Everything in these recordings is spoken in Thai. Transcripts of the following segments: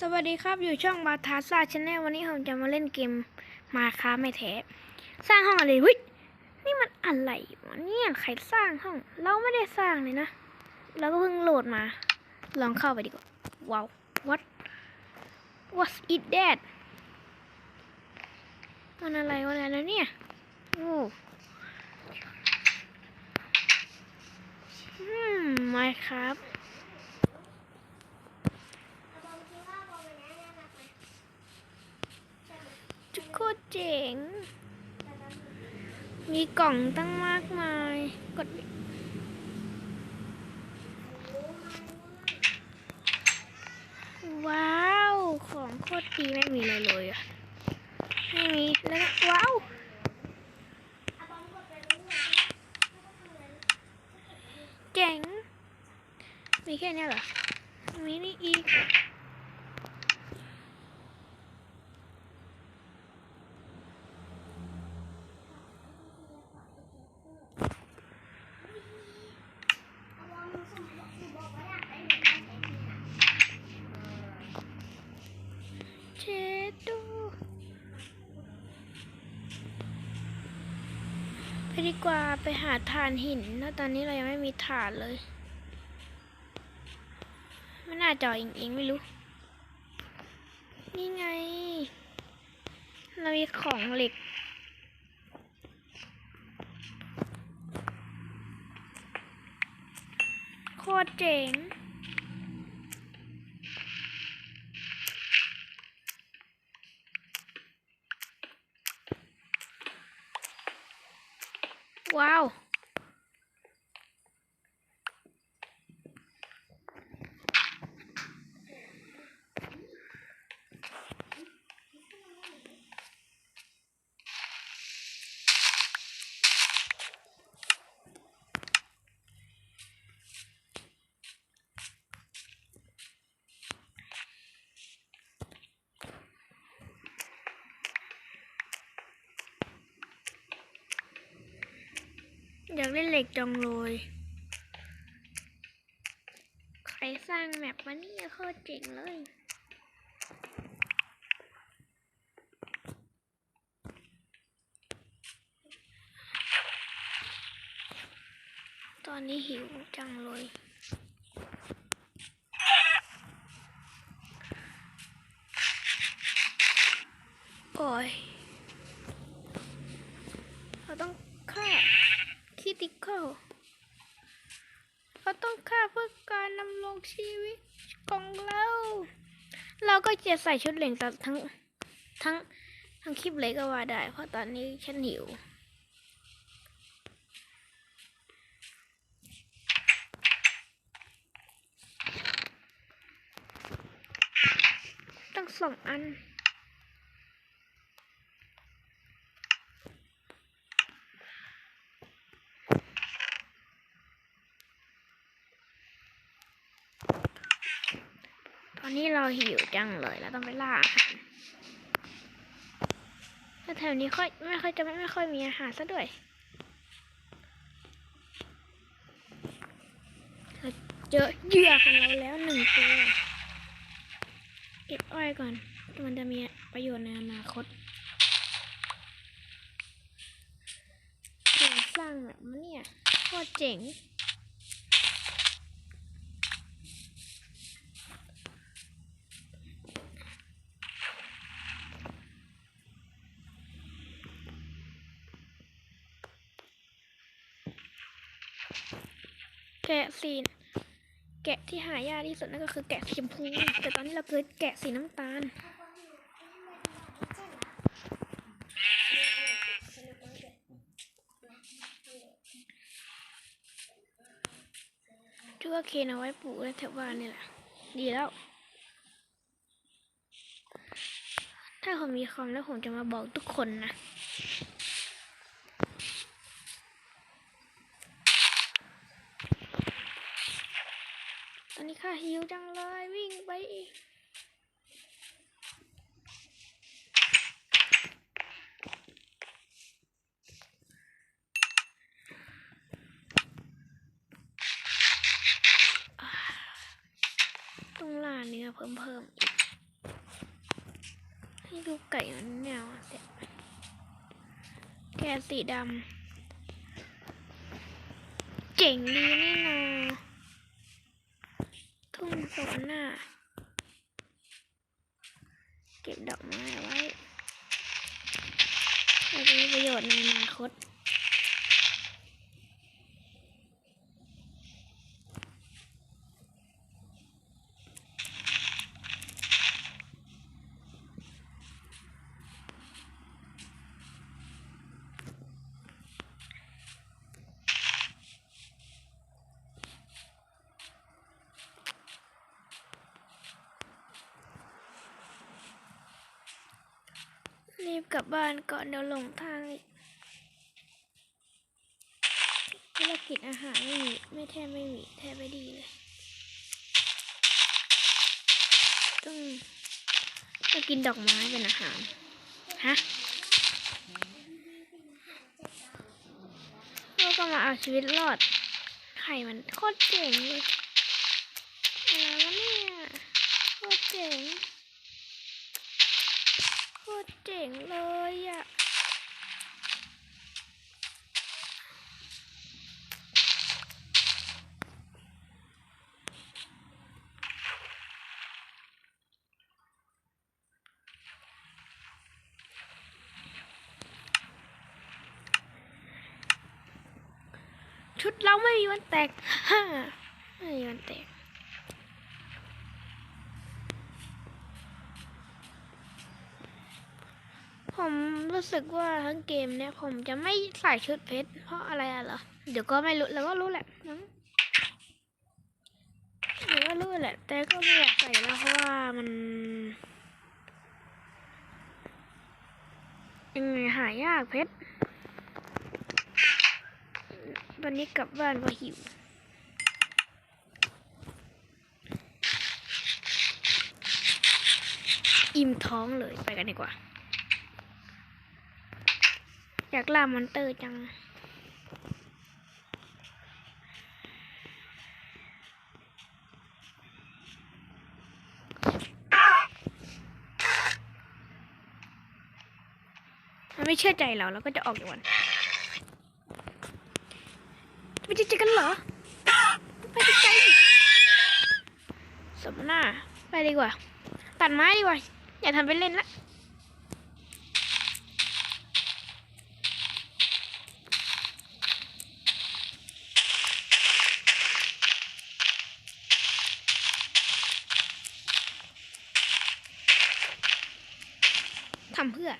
สวัสดีครับอยู่ช่องบาทาซ่าชาแนลวันนี้ผมจะมาเล่นเกมมาค้าไม่แท้สร้างห้องอะไรเฮ้ยนี่มันอะไรวะเนี่ยใครสร้างห้อง เราไม่ได้สร้างเลยนะเราก็เพิ่งโหลดมา ลองเข้าไปดีกว่าว้าว what what's it that มันอะไรวะแล้วเนี่ยโอ้อืมไม่ครับ จุโค ตรเจ๋ง มีกล่องตั้งมากมาย กดว้าว ของโคตรดีไม่มีอะไรเลยอะ ไม่มี แล้วว้าวเจ๋ง มีแค่นี้เหรอ มีนี่อีก เชดดูไป ดีกว่าไปหาถ่านหินแล้วตอนนี้เรายังไม่มีถ่านเลยไม่น่าจอเองเองไม่รู้ นี่ไง เรามีของเหล็ก โคตรเจ๋ง ว้าว อยากเล่นเหล็กจังเลยใครสร้างแมปมาเนี่ยโคตรเจ๋งเลยตอนนี้หิวจังเลย โอ้ย เราต้องฆ่าคิติคอลเราต้องฆ่าเพื่อการนำรงชีวิตของเรา เราก็ จะใส่ชุดเหล่งตัดทั้งทั้งทั้งคลิปเลยก็ว่าได้ เพราะตอนนี้ฉันหิวตั้งสองอัน ตอนนี้เรา หิวจังเลยแล้วต้องไปล่าอาหารแต่แถวนี้ค่อยไม่ค่อยจะไม่ไม่ค่อยมีอาหารซะด้วยเราเจอเหยื่อของเราแล้วหนึ่งตัวเก็บอ้อยก่อน มันจะมีประโยชน์ในอนาคตเก่งสร้างแบบมันเนี่ยโคตรเจ๋ง แกะสีแกะที่หายากที่สุดนั่นก็คือแกะสีชมพูแต่ตอนนี้เราเกิดแกะสีน้ำตาลชื่อว่าเคนเอาไว้ปลูกไว้แถวบ้านนี่แหละ ดีแล้ว ถ้าผมมีคอมแล้วผมจะมาบอกทุกคนนะ นี้ข้าหิวจังเลยวิ่งไปอีกต้องล่าเนื้อเพิ่มเพิ่มอีก ให้ดูไก่มันแนวแต่แกสีดำ เจ๋งดีนี่นา ทุ่งสนน่ะเก็บดอกไม้ไว้ให้มีประโยชน์ในอนาคต รีบ กลับบ้านก่อนเดี๋ยวหลงทางธุรกิจอาหารไม่มีไม่แทบไม่มีแทบไม่ดีเลยต้องต้องกินดอกไม้เป็นอาหารฮะเราก็มาเอาชีวิตรอด ไข่มันโคตรเจ๋งเลยอะไรวะเนี่ยโคตรเจ๋ง คตรเจ๋งเลยอะชุดเราไม่มีวันแตกฮ่าไม่มีวันแตก ผมรู้สึกว่าทั้งเกมเนี่ยผมจะไม่ใส่ชุดเพชรเพราะอะไรอะเหรอ เดี๋ยวก็ไม่รู้แล้วก็รู้แหละมั้งเดี๋ยวก็รู้แหละ แต่ก็ไม่อยากใส่แล้วเพราะว่ามันยังไงหายากเพชรวันนี้กลับบ้านก็หิวอิ่มท้องเลยไปกันดีกว่า อยากล่ามอนเตอร์จัง มันไม่เชื่อใจเราเราก็จะออกจากวันไม่จะเจอกันเหรอ ไปไกลสมหน้า ไปดีกว่า ตัดไม้ดีกว่า อย่าทำเป็นเล่นละ ทำเพื่อ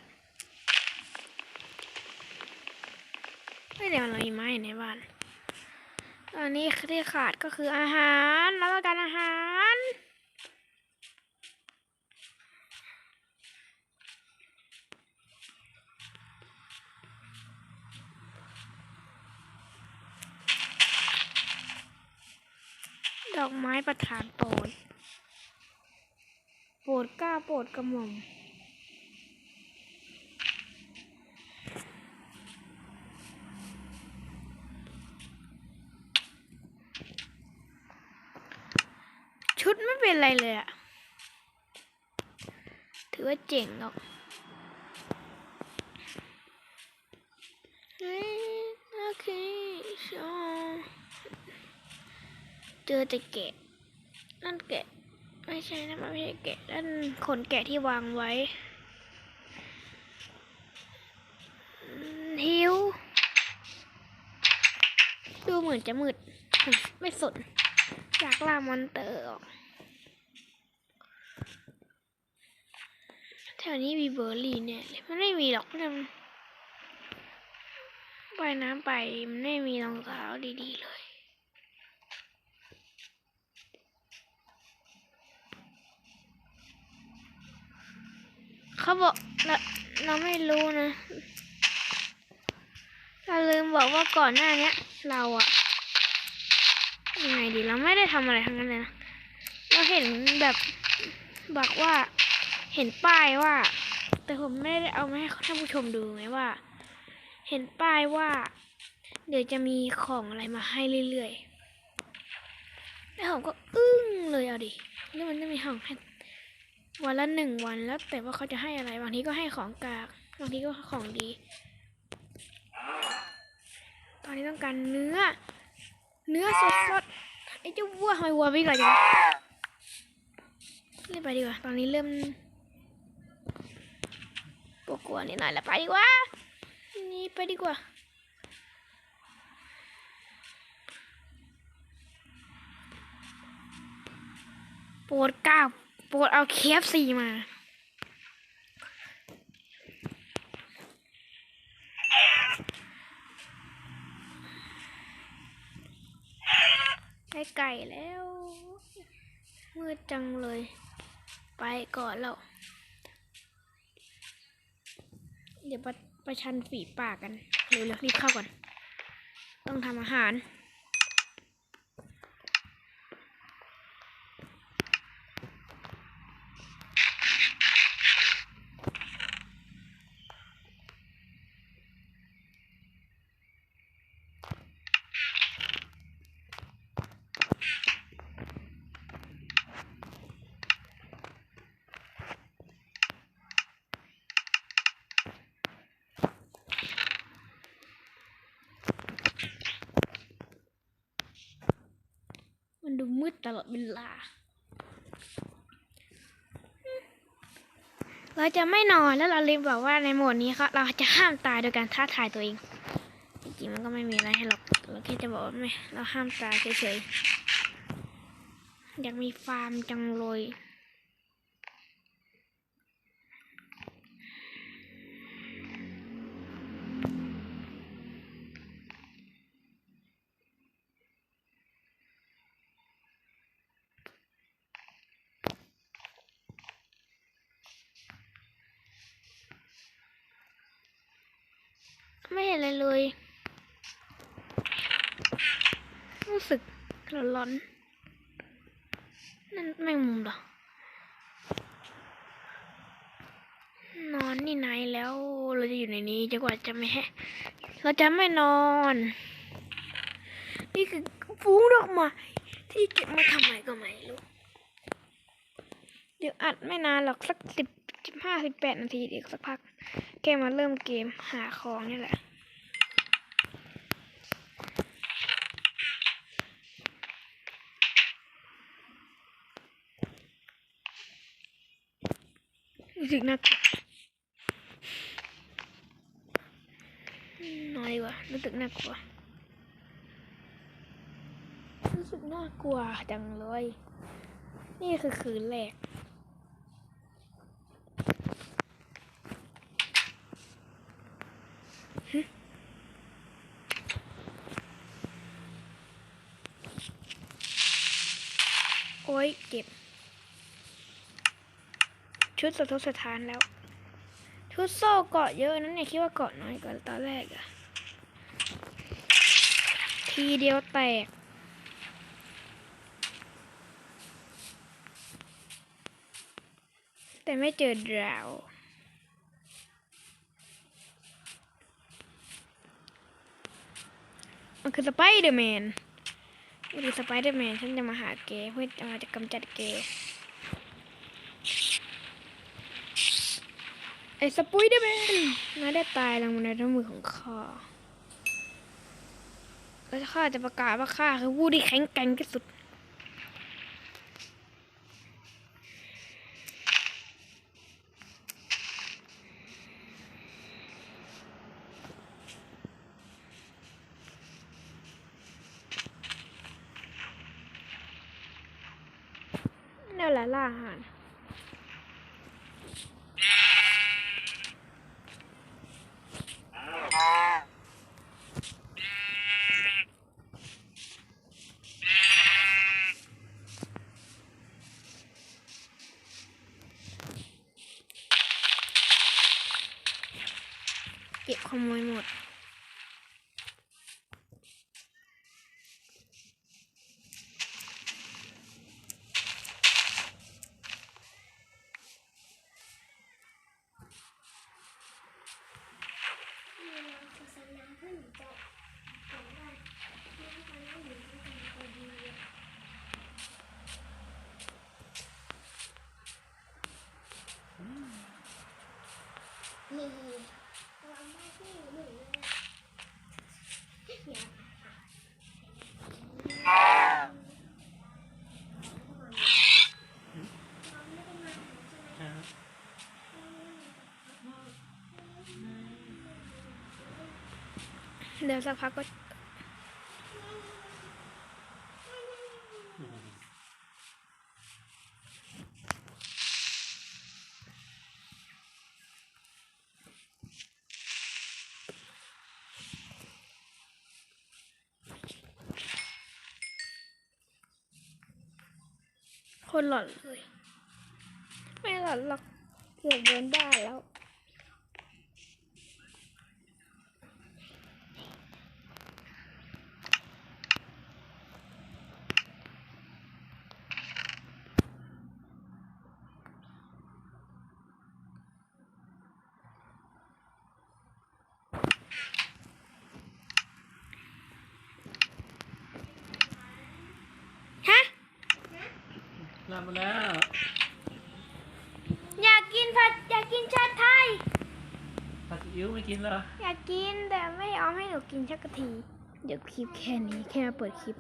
ไม่เดี๋ยวเรามีไม้ในบ้าน ตอนนี้ที่ขาด ก็คืออาหารแล้วก็การอาหาร ดอกไม้ประทานโปรด โปรดกล้าโปรดกระหม่อม ชุดไม่เป็นไรเลยอะถือว่าเจ๋งหรอกเฮ้ยโอเคชอเจอแต่แกะ นั่นแกะ ไม่ใช่นะมันไม่ใช่แกะ นั่นขนแกะที่วางไว้ หิว ดูเหมือนจะมืด ไม่สน อยากล่ามอนเตอร์ออกแถวนี้มีเบอร์รี่เนี่ยเลยมันไม่มีหรอกมันว่ายน้ำไปมันไม่มีรองเท้าดีๆเลยเขาบอกเราเราไม่รู้นะ เราลืมบอกว่าก่อนหน้านี้เราอะ ยังไงดีเราไม่ได้ทำอะไรทั้งนั้นเลยนะเราเห็นแบบบอกว่าเห็นป้ายว่า แต่ผมไม่ได้เอามาให้ท่านผู้ชมดูไงว่า เห็นป้ายว่า เดี๋ยวจะมีของอะไรมาให้เรื่อยๆแล้วผมก็อึ้งเลยเอาดิแล้วมันจะมีของให้วันละหนึ่งวันแล้ว แต่ว่าเขาจะให้อะไร บางทีก็ให้ของกากบางทีก็ของดี ตอนนี้ต้องการเนื้อ เนื้อสดๆไอ้เจ้าวัวทำไมวัววิ่งไรจังรีบไปดีกว่า ตอนนี้เริ่มกลัวๆนิดหน่อยแล้วไปดีกว่า นี่ไปดีกว่าโปรดกล้าวโปรดเอาเคฟซีมา ได้ไก่แล้ว มืดจังเลย ไปก่อนแล้ว เดี๋ยวประประชันฝีปากกัน เร็วๆรีบเข้าก่อน ต้องทำอาหาร ดูมืดตลอดเวลา เราจะไม่นอนแล้วเราเลยบอกว่าในโหมดนี้เขาเราจะห้ามตายโดยการท้าทายตัวเอง จริงๆมันก็ไม่มีอะไรให้หรอก เราแค่จะบอกว่าไม่ เราห้ามตายเฉยๆ อยากมีฟาร์มจังเลย ไม่เห็นอะไรเลย รู้สึกร้อนๆนั่นไม่มุมเหรอนอนนี่ไหนแล้วเราจะอยู่ในนี้จนกว่าจะไม่ให้เราจะไม่นอน นี่คือฟูงดอกไม้ที่เก็บมาทำไมก็ไม่รู้เดี๋ยวอัดไม่นานหรอกสักสิบสิบห้าสิบแปดนาทีเดี๋ยวสักพัก แกมาเริ่มเกมหาของนี่แหละ รู้สึกน่ากลัวอืมนอนดีกว่ารู้สึกน่ากลัว รู้สึกน่ากลัวจังเลย นี่คือคืนแรก โอ้ยเจ็บ ชุดสะทกสถานแล้ว ชุดโซ่เกาะเยอะนั้นเนี่ยคิดว่าเกาะน้อยกว่าตอนแรกอะทีเดียวแตกแต่ไม่เจอดราวมันคือสไปเดอร์แมนไม่ดีสไปเดอร์แมนฉันจะมาหาเกย์เพื่อจะมาจะกำจัดเกย์ ไอ้สปุยเดอร์แมนน่าได้ตายลงมาในน้ำมือของข้าแล้วข้าจะประกาศว่าข้าคือผู้ที่แข็งแกร่งที่สุดนี่แหละล่าอาหาร เก็บขโมยหมด เนี่เราไม่ที่หนึ่งเลยอย่า เดี๋ยวสักพักก็คนหลอนเลย ไม่หลอนหรอกเกือบโดนบ้าแล้ว มาแล้วอยากกินผัดอยากกินชาไทย ผัดซีอิ๊วไม่กินเหรอ อยากกินแต่ไม่ยอมให้หนูกินชักที เดี๋ยวคลิปแค่นี้แค่มาเปิดคลิป